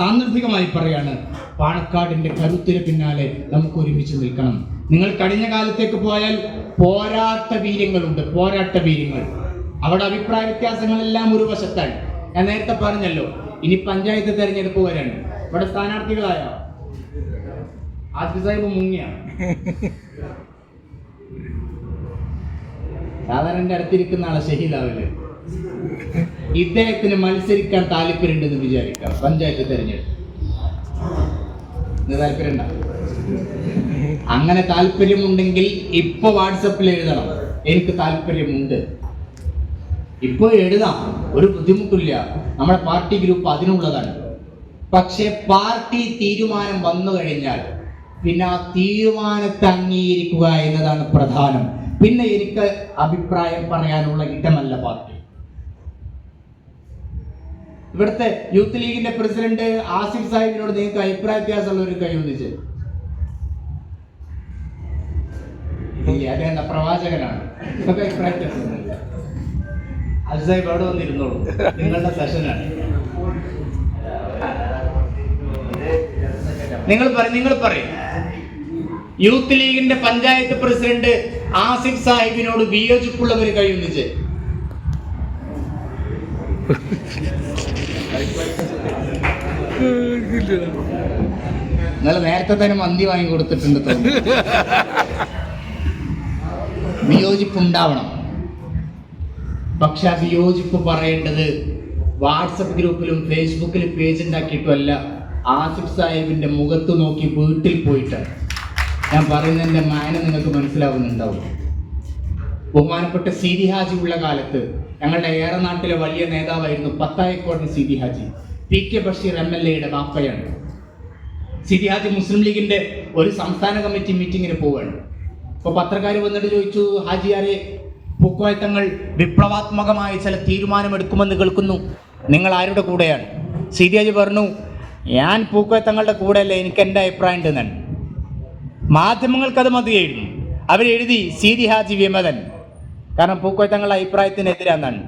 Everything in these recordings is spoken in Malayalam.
സാന്ദർഭികമായി പറയാണ് പാണക്കാടിന്റെ കരുത്തിന് പിന്നാലെ നമുക്ക് ഒരുമിച്ച് നിൽക്കണം. നിങ്ങൾ കഴിഞ്ഞ കാലത്തേക്ക് പോയാൽ പോരാട്ട വീര്യങ്ങളുണ്ട് പോരാട്ട വീര്യങ്ങൾ. അവിടെ അഭിപ്രായ വ്യത്യാസങ്ങളെല്ലാം ഒരു വശത്താണ് ഞാൻ നേരത്തെ പറഞ്ഞല്ലോ ഇനി പഞ്ചായത്ത് തെരഞ്ഞെടുപ്പ് വരാണ് ഇവിടെ സ്ഥാനാർത്ഥികളായോ? ആസിഫ് സാഹിബ് മുങ്ങിയ? സാധാരണ അടുത്തിരിക്കുന്ന ആളെ ഷഹീദാവില്ലേ ഇദ്ദേഹത്തിന് മത്സരിക്കാൻ താല്പര്യമുണ്ടെന്ന് വിചാരിക്കാം പഞ്ചായത്ത് തെരഞ്ഞെടുപ്പ്. താല്പര്യം അങ്ങനെ താല്പര്യമുണ്ടെങ്കിൽ ഇപ്പൊ വാട്സപ്പിൽ എഴുതണം. എനിക്ക് താല്പര്യമുണ്ട്. ഇപ്പൊ എഴുതാം. ഒരു ബുദ്ധിമുട്ടില്ല. നമ്മുടെ പാർട്ടി ഗ്രൂപ്പ് അതിനുള്ളതാണ്. പക്ഷെ പാർട്ടി തീരുമാനം വന്നു കഴിഞ്ഞാൽ പിന്നെ ആ തീരുമാനത്തെ അംഗീകരിക്കുക എന്നതാണ് പ്രധാനം. പിന്നെ എനിക്ക് അഭിപ്രായം പറയാനുള്ള ഇടമല്ല പാർട്ടി. ഇവിടുത്തെ യൂത്ത് ലീഗിന്റെ പ്രസിഡന്റ് ആസിഫ് സാഹിബിനോട് നിങ്ങൾക്ക് അഭിപ്രായ വ്യത്യാസമുള്ള ഒരു ഇല്ല അദ്ദേഹം പ്രവാചകനാണ്. അഭിപ്രായ വ്യത്യാസമൊന്നുമില്ല. ആസിഫ് സാഹിബ് അവിടെ വന്നിരുന്നോളൂ. നിങ്ങളുടെ സെഷനാണ്. നിങ്ങൾ പറയും നിങ്ങൾ പറയും. യൂത്ത് ലീഗിന്റെ പഞ്ചായത്ത് പ്രസിഡന്റ് ആസിഫ് സാഹിബിനോട് വിയോജിപ്പുള്ളവർ കഴിയുന്നിച്ച് നിങ്ങൾ നേരത്തെ തന്നെ മന്തി വാങ്ങി കൊടുത്തിട്ടുണ്ട് തോന്നുന്നു. വിയോജിപ്പുണ്ടാവണം. പക്ഷെ ആ വിയോജിപ്പ് പറയേണ്ടത് വാട്സപ്പ് ഗ്രൂപ്പിലും ഫേസ്ബുക്കിലും പേജ് ഉണ്ടാക്കിയിട്ടുമല്ല ആസിഫ് സാഹിബിന്റെ മുഖത്ത് നോക്കി വീട്ടിൽ പോയിട്ട് ഞാൻ പറയുന്നതിന്റെ മാന നിങ്ങൾക്ക് മനസ്സിലാവുന്നുണ്ടാവും. ബഹുമാനപ്പെട്ട സീതി ഹാജി ഉള്ള കാലത്ത് ഞങ്ങളുടെ ഏറെ നാട്ടിലെ വലിയ നേതാവായിരുന്നു Pathayakkodan Sidi Haji. P K Basheer M L എയുടെ ബാപ്പയാണ് സിദി ഹാജി മുസ്ലിം ലീഗിന്റെ ഒരു സംസ്ഥാന കമ്മിറ്റി മീറ്റിങ്ങിന് പോവുകയാണ്. അപ്പോൾ പത്രക്കാർ വന്നിട്ട് ചോദിച്ചു ഹാജിയാരെ പൂക്കോയത്തങ്ങൾ വിപ്ലവാത്മകമായ ചില തീരുമാനമെടുക്കുമെന്ന് കേൾക്കുന്നു. നിങ്ങൾ ആരുടെ കൂടെയാണ്? സിദി ഹാജി പറഞ്ഞു ഞാൻ പൂക്കോയത്തങ്ങളുടെ കൂടെയല്ല എനിക്ക് എന്റെ അഭിപ്രായം ഉണ്ടെന്നാണ്. മാധ്യമങ്ങൾക്കത് മതിയായിരുന്നു. അവരെഴുതി സീതി ഹാജി വിമതൻ. കാരണം പൂക്കോയ് തങ്ങളുടെ അഭിപ്രായത്തിനെതിരാന്നാണ്.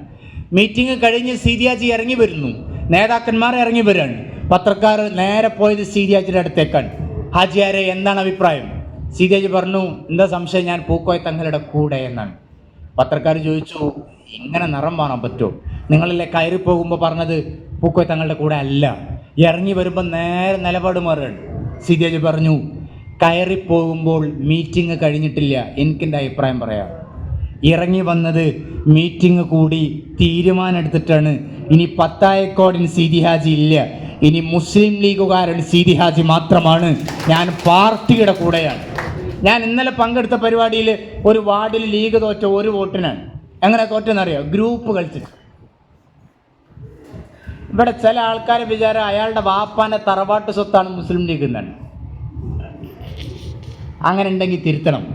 മീറ്റിംഗ് കഴിഞ്ഞ് സീരിയാജി ഇറങ്ങി വരുന്നു. നേതാക്കന്മാർ ഇറങ്ങി വരികയാണ് പത്രക്കാർ നേരെ പോയത് സീരിയാജിയുടെ അടുത്തേക്കാണ്. ഹാജിയാരെ എന്താണ് അഭിപ്രായം? സീതി ഹാജി പറഞ്ഞു എന്താ സംശയം? ഞാൻ പൂക്കോയത്തങ്ങളുടെ കൂടെ എന്നാണ്. പത്രക്കാർ ചോദിച്ചു ഇങ്ങനെ നിറം മാറാൻ പറ്റുമോ? നിങ്ങളല്ലേ കയറി പോകുമ്പോൾ പറഞ്ഞത് പൂക്കോയത്തങ്ങളുടെ കൂടെ അല്ല. ഇറങ്ങി വരുമ്പോൾ നേരെ നിലപാട് മാറുകയാണ്. സീതി ഹാജി പറഞ്ഞു കയറി പോകുമ്പോൾ മീറ്റിംഗ് കഴിഞ്ഞിട്ടില്ല. എനിക്കെന്റെ അഭിപ്രായം പറയാം. ഇറങ്ങി വന്നത് മീറ്റിംഗ് കൂടി തീരുമാനമെടുത്തിട്ടാണ്. ഇനി പത്തായക്കോടിന് സീതി ഹാജി ഇല്ല. ഇനി മുസ്ലിം ലീഗുകാരൻ സീതി ഹാജി മാത്രമാണ്. ഞാൻ പാർട്ടിയുടെ കൂടെയാണ്. ഞാൻ ഇന്നലെ പങ്കെടുത്ത പരിപാടിയിൽ ഒരു വാർഡിൽ ലീഗ് തോറ്റ ഒരു വോട്ടിനാണ്. എങ്ങനെ തോറ്റെന്നറിയോ? ഗ്രൂപ്പ് കളിച്ചിട്ട്. ഇവിടെ ചില ആൾക്കാരെ വിചാരം അയാളുടെ വാപ്പാന്റെ തറവാട്ട് സ്വത്താണ് മുസ്ലിം ലീഗ് എന്നാണ്. അങ്ങനെ ഉണ്ടെങ്കിൽ തിരുത്തണം.